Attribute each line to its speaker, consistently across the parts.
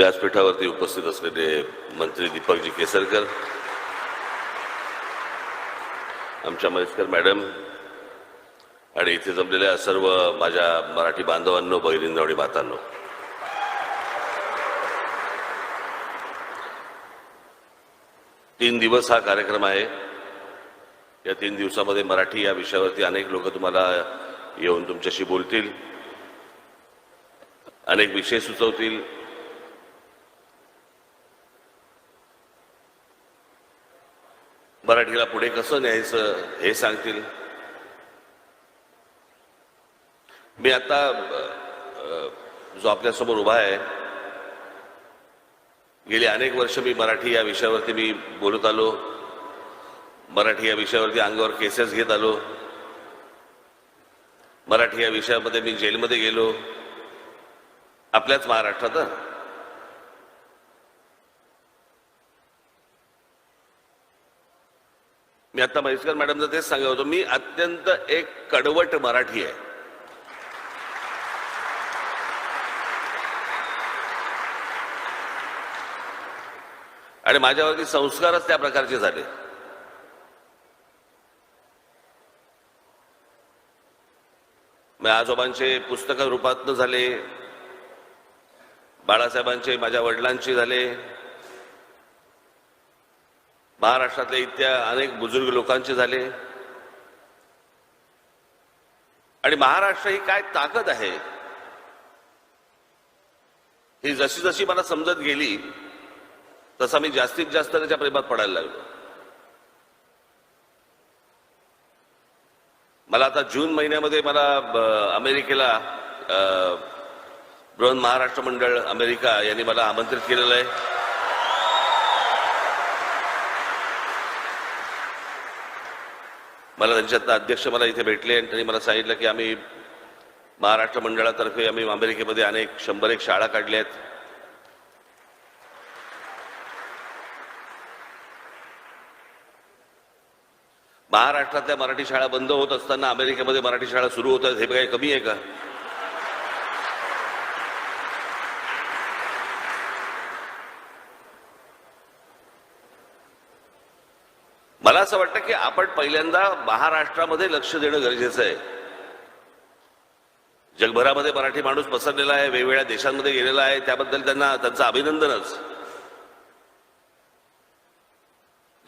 Speaker 1: व्यासपीठावरती उपस्थित असलेले मंत्री दीपकजी केसरकर आमच्या महेशकर मॅडम आणि इथे जमलेल्या सर्व माझ्या मराठी बांधवांनो बहिणींनो आणि मातांनो. तीन दिवस हा कार्यक्रम आहे. या तीन दिवसामध्ये मराठी या विषयावरती अनेक लोक तुम्हाला येऊन तुमच्याशी बोलतील अनेक विषय सुचवतील. मराठीला पुढे कसं न्यायचं हे सांगतील? मी आता जो आपल्यासमोर उभा आहे गेली अनेक वर्ष मी मराठी या विषयावरती मी बोलत आलो. मराठी या विषयावरती अंगावर केसेस घेत आलो. मराठी या विषयामध्ये मी जेलमध्ये गेलो. आपल्याच महाराष्ट्रात मी आता म्हैसकर मॅडमचं तेच सांगत होतो. मी अत्यंत एक कडवट मराठी आहे. आणि माझ्यावरती संस्कारच त्या प्रकारचे झाले. मग आजोबांचे पुस्तक रूपातनं झाले. बाळासाहेबांचे माझ्या वडिलांचे झाले. महाराष्ट्रातल्या इत्या अनेक बुजुर्ग लोकांचे झाले. आणि महाराष्ट्र ही काय ताकद आहे? ही जशी जशी मला समजत गेली तसा मी जास्तीत जास्त त्याच्या प्रेमात पडायला लागलो. मला आता जून महिन्यामध्ये मला अमेरिकेला बृहन महाराष्ट्र मंडळ अमेरिका यांनी मला आमंत्रित केलेलं आहे. मला त्यांच्यात अध्यक्ष मला इथे भेटले आणि त्यांनी मला सांगितलं की आम्ही महाराष्ट्र मंडळातर्फे आम्ही अमेरिकेमध्ये अनेक शंभर एक शाळा काढल्या आहेत. महाराष्ट्रातल्या मराठी शाळा बंद होत असताना अमेरिकेमध्ये मराठी शाळा सुरू होतात हे काही कमी आहे का? मला असं वाटतं की आपण पहिल्यांदा महाराष्ट्रामध्ये लक्ष देणं गरजेचं आहे. जगभरामध्ये मराठी माणूस पसरलेला आहे वेगवेगळ्या देशांमध्ये गेलेला आहे त्याबद्दल त्यांना त्यांचं अभिनंदनच.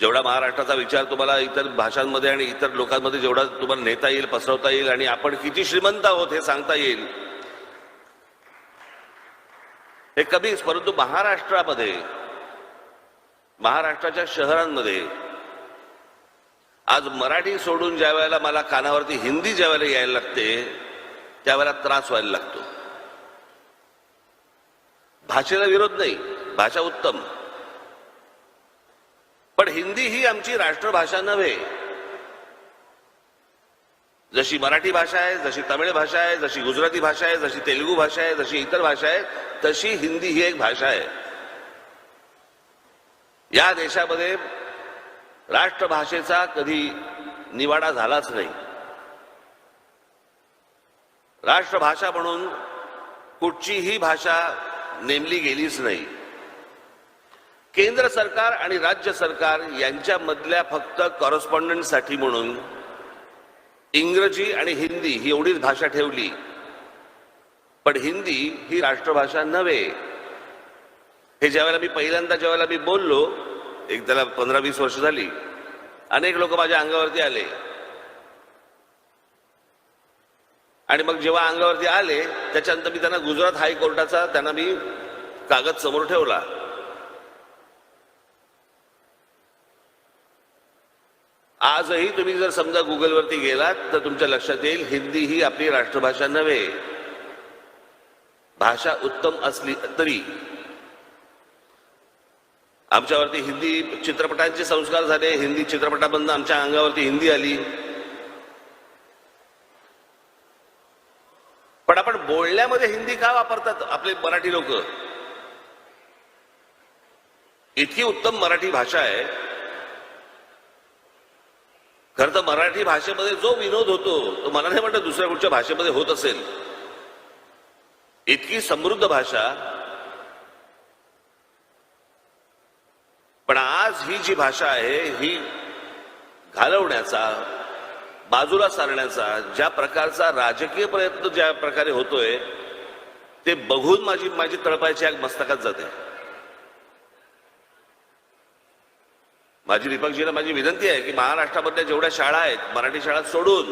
Speaker 1: जेवढा महाराष्ट्राचा विचार तुम्हाला इतर भाषांमध्ये आणि इतर लोकांमध्ये जेवढा तुम्हाला नेता येईल पसरवता येईल आणि आपण किती श्रीमंत आहोत हे सांगता येईल. हे कमीच परंतु महाराष्ट्रामध्ये महाराष्ट्राच्या शहरांमध्ये आज मराठी सोडून ज्या वेळेला मला कानावरती हिंदी ज्या वेळेला यायला लागते त्यावेळेला त्रास व्हायला लागतो. भाषेला विरोध नाही भाषा उत्तम. पण हिंदी ही आमची राष्ट्रभाषा नव्हे. जशी मराठी भाषा आहे जशी तमिळ भाषा आहे जशी गुजराती भाषा आहे जशी तेलुगू भाषा आहे जशी इतर भाषा आहे तशी हिंदी ही एक भाषा आहे. या देशामध्ये राष्ट्रभाषेचा कधी निवाडा झालाच नाही. राष्ट्रभाषा म्हणून कुठचीही भाषा नेमली गेलीच नाही. केंद्र सरकार आणि राज्य सरकार यांच्यामधल्या फक्त कॉरस्पॉन्डंटसाठी म्हणून इंग्रजी आणि हिंदी ही एवढीच भाषा ठेवली. पण हिंदी ही राष्ट्रभाषा नव्हे. हे ज्यावेळेला मी पहिल्यांदा ज्यावेळेला मी बोललो एक त्याला पंधरा वीस वर्ष झाली. अनेक लोक माझ्या अंगावरती आले. आणि मग जेव्हा अंगावरती आले त्याच्यानंतर मी त्यांना गुजरात हायकोर्टाचा त्यांना मी कागद समोर ठेवला. आजही तुम्ही जर समजा गुगलवरती गेलात तर तुमच्या लक्षात येईल हिंदी ही आपली राष्ट्रभाषा नव्हे. भाषा उत्तम असली तरी आमच्यावरती हिंदी चित्रपटांचे संस्कार झाले हिंदी चित्रपटामधनं आमच्या अंगावरती हिंदी आली. पण आपण बोलण्यामध्ये हिंदी का वापरतात आपले मराठी लोक? इतकी उत्तम मराठी भाषा आहे. खरं तर मराठी भाषेमध्ये जो विनोद होतो तो मला नाही वाटत दुसऱ्या कुठच्या भाषेमध्ये होत असेल. इतकी समृद्ध भाषा पण आज ही जी भाषा आहे ही घालवण्याचा बाजूला सारण्याचा ज्या प्रकारचा राजकीय प्रयत्न ज्या प्रकारे होतोय ते बघून माझी माझी तळपायची आग मस्तकात जाते. माझी दीपकजीला माझी विनंती आहे की महाराष्ट्रामधल्या जेवढ्या शाळा आहेत मराठी शाळा सोडून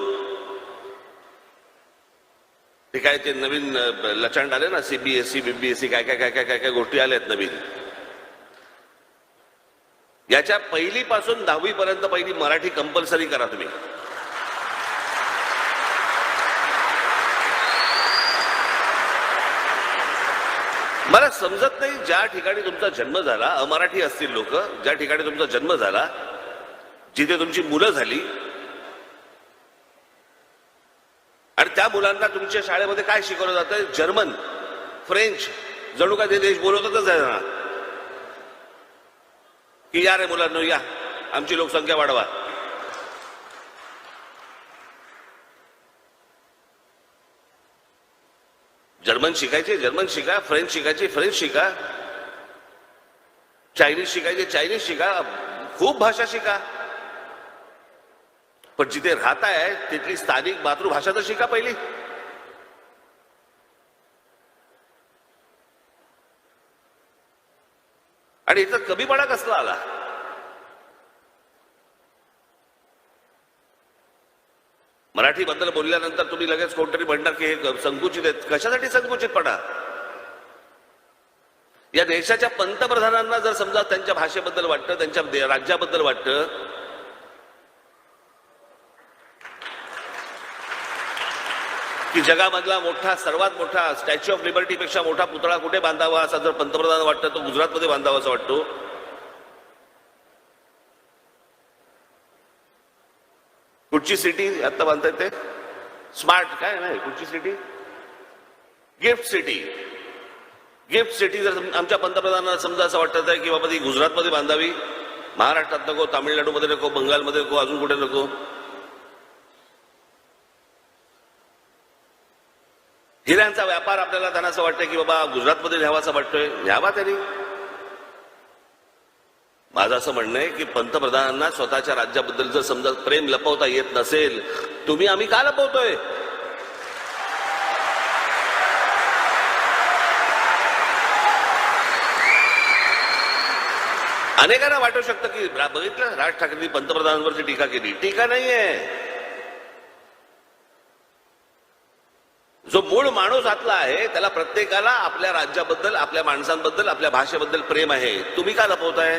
Speaker 1: ते काय ते नवीन लचंड लचांड आले ना सीबीएसई बीबीएसई काय काय काय काय काय काय गोष्टी आल्या आहेत नवीन. याच्या पहिलीपासून दहावीपर्यंत पहिली मराठी कंपल्सरी करा तुम्ही. मला समजत नाही ज्या ठिकाणी तुमचा जन्म झाला अमराठी असतील लोक ज्या ठिकाणी तुमचा जन्म झाला जिथे तुमची मुलं झाली आणि त्या मुलांना तुमच्या शाळेमध्ये काय शिकवलं जातं जर्मन फ्रेंच जणू का ते देश बोलवतच जाणार की या रे मुलांनो या. आमची लोकसंख्या वाढवा. जर्मन शिकायचे जर्मन शिका फ्रेंच शिकायचे फ्रेंच शिका. चायनीज शिकायचे चायनीज शिका. खूप भाषा शिका. पण जिथे राहताय तिथली स्थानिक मातृभाषा तर शिका पहिली. आणि इथं कमीपणा कसला आला? मराठी बद्दल बोलल्यानंतर तुम्ही लगेच कोणतरी म्हणणार की हे संकुचित आहेत. कशासाठी संकुचितपणा या देशाच्या पंतप्रधानांना जर समजा त्यांच्या भाषेबद्दल वाटतं त्यांच्या राज्याबद्दल वाटतं की जगामधला मोठा सर्वात मोठा स्टॅच्यू ऑफ लिबर्टीपेक्षा मोठा पुतळा कुठे बांधावा असा जर पंतप्रधान वाटतं तो गुजरातमध्ये बांधावा असं वाटतो. कुठची सिटी आता बांधताय ते? स्मार्ट काय नाही कुठची city gift city gift city जर आमच्या पंतप्रधानांना समजा असं वाटत आहे की बाबा ती गुजरातमध्ये बांधावी महाराष्ट्रात नको तामिळनाडूमध्ये नको बंगालमध्ये नको अजून कुठे नको? हिऱ्यांचा व्यापार आपल्याला त्यांना असं वाटतं की बाबा गुजरातमध्ये न्यावा वाटतोय. न्यावा त्यांनी. माझं असं म्हणणं आहे की पंतप्रधानांना स्वतःच्या राज्याबद्दल जर समजा प्रेम लपवता येत नसेल तुम्ही आम्ही का लपवतोय? अनेकांना वाटू शकतं की बघितलं राज ठाकरेंनी पंतप्रधानांवरची टीका केली. टीका नाहीये जो मूळ माणूस आतला आहे त्याला प्रत्येकाला आपल्या राज्याबद्दल आपल्या माणसांबद्दल आपल्या भाषेबद्दल प्रेम आहे. तुम्ही का लपवताय?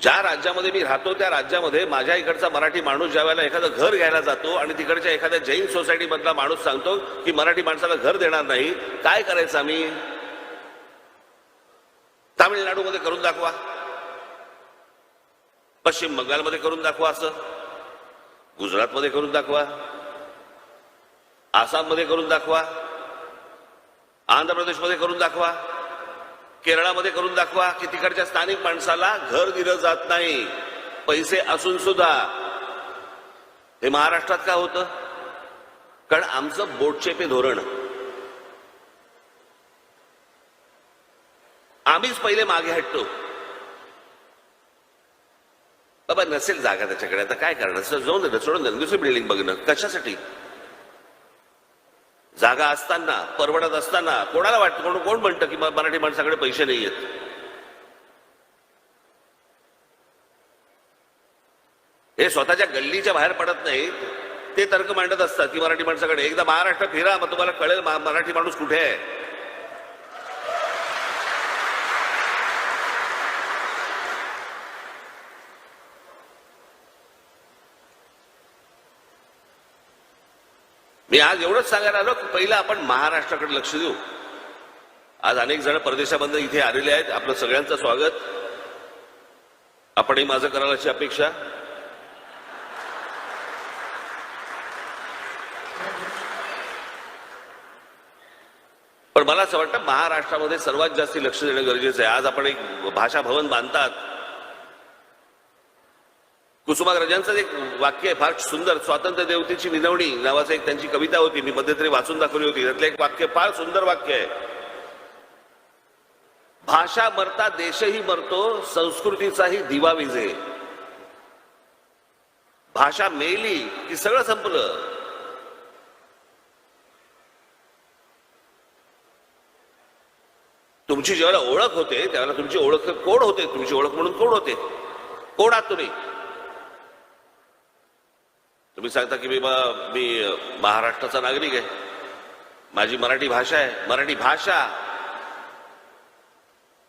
Speaker 1: ज्या राज्यामध्ये मी राहतो त्या राज्यामध्ये माझ्या इकडचा मराठी माणूस ज्या वेळेला एखादं घर घ्यायला जातो आणि तिकडच्या एखाद्या जैन सोसायटीमधला माणूस सांगतो की मराठी माणसाला घर देणार नाही काय करायचं आम्ही? तामिळनाडूमध्ये करून दाखवा. पश्चिम बंगालमध्ये करून दाखवा असं. गुजरातमध्ये करून दाखवा. आसाममध्ये करून दाखवा. आंध्र प्रदेशमध्ये करून दाखवा. केरळामध्ये करून दाखवा की तिकडच्या स्थानिक माणसाला घर दिलं जात नाही. पैसे असून सुद्धा. हे महाराष्ट्रात का होतं? कारण आमचं बोटचेपे धोरण. आम्हीच पहिले मागे हटतो. बाबा नसेल जागा त्याच्याकडे. आता काय करणार? असं जाऊन देणं सोडून देणं. दुसरी बिल्डिंग बघणं. कशासाठी? जागा असताना परवडत असताना. कोणाला वाटतं? कोण कोण म्हणतं की मराठी माणसाकडे पैसे नाही आहेत? हे स्वतःच्या गल्लीच्या बाहेर पडत नाहीत ते तर्क मांडत असतात की मराठी माणसाकडे. एकदा महाराष्ट्र फिरा मग तुम्हाला कळेल मराठी माणूस कुठे आहे. मी आज एवढंच सांगायला आलो की पहिलं आपण महाराष्ट्राकडे लक्ष देऊ. आज अनेक जण परदेशामधून इथे आलेले आहेत. आपलं सगळ्यांचं स्वागत. आपणही माझं कराल अशी अपेक्षा. पण मला असं वाटतं महाराष्ट्रामध्ये सर्वात जास्त लक्ष देणं गरजेचं आहे. आज आपण एक भाषा भवन बांधतात. कुसुमाग्रजांचं एक वाक्य आहे फार सुंदर स्वातंत्र्य देवतेची विनवणी नावाचं एक त्यांची कविता होती मी मध्यंतरी वाचून दाखवली होती. त्यातलं एक वाक्य फार सुंदर वाक्य आहे. भाषा मरता देशही मरतो संस्कृतीचाही दिवा विझे. भाषा मेली की सगळं संपलं. तुमची जेव्हा ओळख होते त्यावेळेला तुमची ओळख कोण होते? तुमची ओळख म्हणून कोण होते? कोण आहात तुम्ही? तुम्ही सांगता की मी बा- मी महाराष्ट्राचा नागरिक आहे. माझी मराठी भाषा आहे. मराठी भाषा.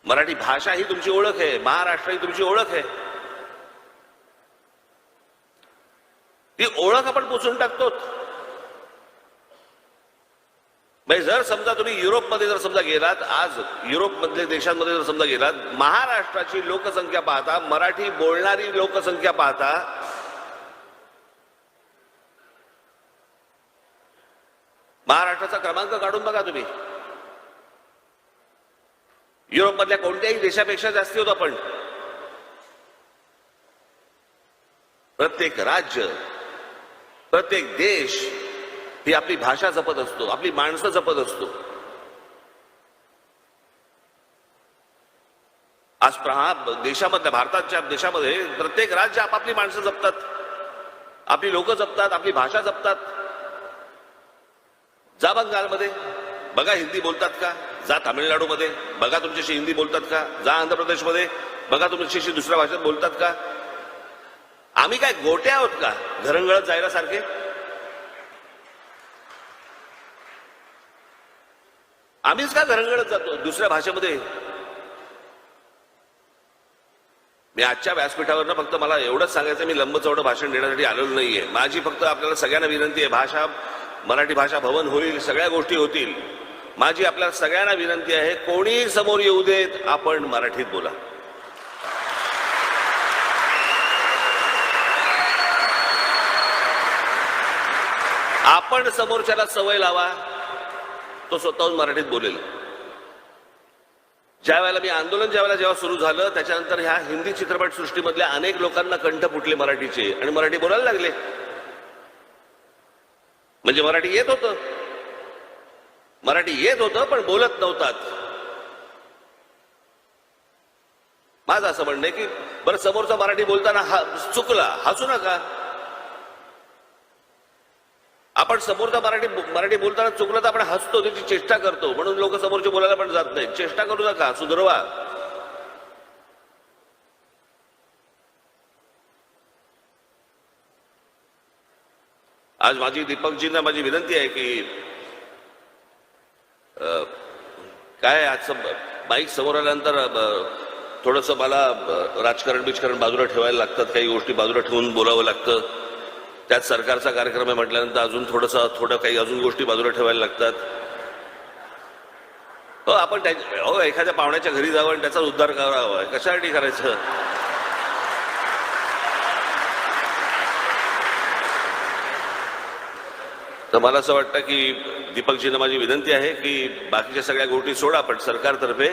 Speaker 1: मराठी भाषा ही तुमची ओळख आहे. महाराष्ट्र ही तुमची ओळख आहे. ती ओळख आपण पुसून टाकतो म्हणजे जर समजा तुम्ही युरोपमध्ये जर समजा गेलात आज युरोपमधल्या देशांमध्ये जर समजा गेलात महाराष्ट्राची लोकसंख्या पाहता मराठी बोलणारी लोकसंख्या पाहता महाराष्ट्राचा क्रमांक काढून बघा तुम्ही. युरोपमधल्या कोणत्याही देशापेक्षा जास्ती होतो आपण. प्रत्येक राज्य प्रत्येक देश ही आपली भाषा जपत असतो आपली माणसं जपत असतो. आज प्रहा देशामधल्या भारताच्या देशामध्ये प्रत्येक राज्य आपापली माणसं जपतात. आपली लोक जपतात आपली भाषा जपतात. जा बंगालमध्ये. बघा हिंदी बोलतात का? जा तामिळनाडूमध्ये. बघा तुमच्याशी हिंदी बोलतात का? जा आंध्र प्रदेशमध्ये बघा तुमच्याशी दुसऱ्या भाषेत बोलतात का? आम्ही काय गोटे आहोत का? घरंगळत जायला सारखे आम्हीच का घरंगळत जातो? दुसऱ्या भाषेमध्ये? मी आजच्या व्यासपीठावरनं फक्त मला एवढंच सांगायचं मी लंबचौडं भाषण देण्यासाठी आलेलो नाहीये. माझी फक्त आपल्याला सगळ्यांना विनंती आहे भाषा मराठी भाषा भवन होईल सगळ्या गोष्टी होतील. माझी आपल्या सगळ्यांना विनंती आहे कोणीही समोर येऊ देत आपण मराठीत बोला. आपण समोरच्याला सवय लावा तो स्वतःहून मराठीत बोलेल. ज्या वेळेला मी आंदोलन ज्या वेळेला जेव्हा सुरू झालं त्याच्यानंतर ह्या हिंदी चित्रपट सृष्टीमधल्या अनेक लोकांना कंठ फुटले मराठीचे. आणि मराठी बोलायला लागले. म्हणजे मराठी येत होतं. मराठी येत होतं पण बोलत नव्हतात. माझं असं म्हणणं आहे की बरं समोरचा मराठी बोलताना हा चुकला हसू नका. आपण समोरचा मराठी मराठी बोलताना चुकलं तर आपण हसतो त्याची चेष्टा करतो. म्हणून लोक समोरचे बोलायला पण जात नाही चेष्टा करू नका सुधरवा. आज माझी दीपकजींना माझी विनंती आहे की काय आजचं बाईक समोर आल्यानंतर थोडस मला राजकारण बिजकारण बाजूला ठेवायला लागतात काही गोष्टी बाजूला ठेवून बोलावं लागतं. त्यात सरकारचा कार्यक्रम आहे म्हटल्यानंतर अजून थोडस थोडं काही अजून गोष्टी बाजूला ठेवायला लागतात. हो आपण त्या हो एखाद्या पाहुण्याच्या घरी जावं आणि त्याचा उद्धार करावा. कशासाठी करायचं? तर मला असं वाटतं की दीपकजींना माझी विनंती आहे की बाकीच्या सगळ्या गोष्टी सोडा पण सरकारतर्फे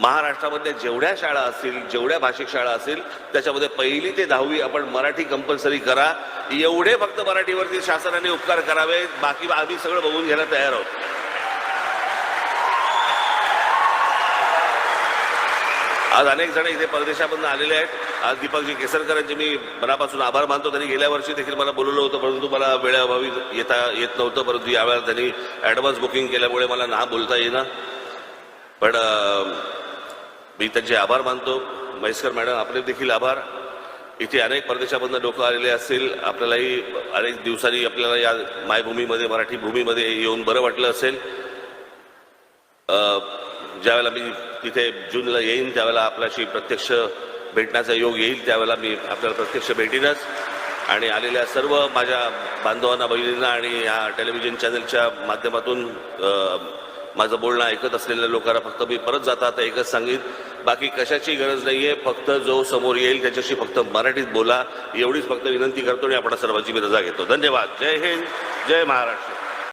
Speaker 1: महाराष्ट्रामध्ये जेवढ्या शाळा असतील जेवढ्या भाषिक शाळा असतील त्याच्यामध्ये पहिली ते दहावी आपण मराठी कंपल्सरी करा. एवढे फक्त मराठीवरती शासनाने उपकार करावे बाकी आम्ही सगळं बघून घ्यायला तयार आहोत. आज अनेक जण इथे परदेशामधून आलेले आहेत. आज दीपकजी केसरकरांचे मी मनापासून आभार मानतो. त्यांनी गेल्या वर्षी देखील मला बोलवलं होतं परंतु मला वेळेअभावी येता येत नव्हतं परंतु यावेळेला त्यांनी ॲडव्हान्स बुकिंग केल्यामुळे मला ना बोलता येईना. पण मी त्यांचे आभार मानतो. म्हैसकर मॅडम आपले देखील आभार. इथे अनेक परदेशामधनं लोक आलेले असतील. आपल्यालाही अनेक दिवसांनी आपल्याला या मायभूमीमध्ये मराठी भूमीमध्ये येऊन बरं वाटलं असेल. ज्यावेळेला मी तिथे जूनला येईन त्यावेळेला आपल्याशी प्रत्यक्ष भेटण्याचा योग येईल त्यावेळेला मी आपल्याला प्रत्यक्ष भेटीनच. आणि आलेल्या सर्व माझ्या बांधवांना बहिणींना आणि या टेलिव्हिजन चॅनलच्या माध्यमातून माझं बोलणं ऐकत असलेल्या लोकांना फक्त मी परत जाता आता एकच सांगेन बाकी कशाची गरज नाही आहे फक्त जो समोर येईल त्याच्याशी फक्त मराठीत बोला. एवढीच फक्त विनंती करतो आणि आपण सर्वांची मी रजा घेतो. धन्यवाद. जय हिंद. जय महाराष्ट्र.